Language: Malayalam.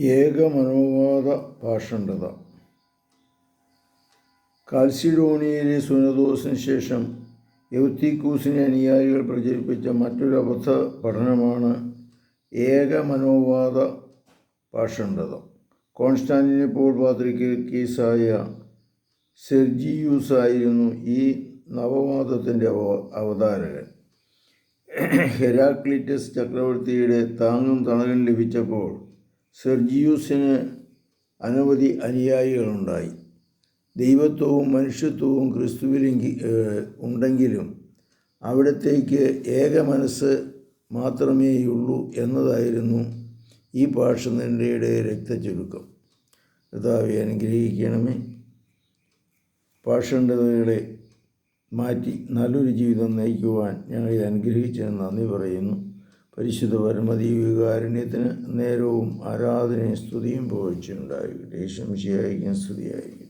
ഏകമനോവാദ ഭാഷണ്ഡത. കാൽസിഡോണിയയിലെ സുനദോസിന് ശേഷം യൗത്തിക്കൂസിനെ അനുയായികൾ പ്രചരിപ്പിച്ച മറ്റൊരു അബദ്ധ പഠനമാണ് ഏകമനോവാദ ഭാഷണ്ഡത. കോൺസ്റ്റാന്റിനിപ്പോൾ പാത്രികീസായ സെർജിയൂസ് ആയിരുന്നു ഈ നവവാദത്തിന്റെ അവ അവതാരകൻ. ഹെരാക്ലിറ്റസ് ചക്രവർത്തിയുടെ താങ്ങും തണലും ലഭിച്ചപ്പോൾ സെർജിയൂസിന് അനവധി അനുയായികളുണ്ടായി. ദൈവത്വവും മനുഷ്യത്വവും ക്രിസ്തുവിലെങ്കിൽ ഉണ്ടെങ്കിലും അവിടത്തേക്ക് ഏക മനസ്സ് മാത്രമേയുള്ളൂ എന്നതായിരുന്നു ഈ പാഷനിന്റെ രക്തചുരുക്കം. കർത്താവെ അനുഗ്രഹിക്കണമേ. പാഷണ്ഡതകളെ മാറ്റി നല്ലൊരു ജീവിതം നയിക്കുവാൻ ഞങ്ങളെ അനുഗ്രഹിച്ചതിന് നന്ദി പറയുന്നു. പരിശുദ്ധ പരമദീവികാരുണ്യത്തിന് നേരവും ആരാധനയും സ്തുതിയും പോയിച്ചുണ്ടായി ദേശം ശരിയായിരിക്കും സ്തുതിയായിരിക്കും.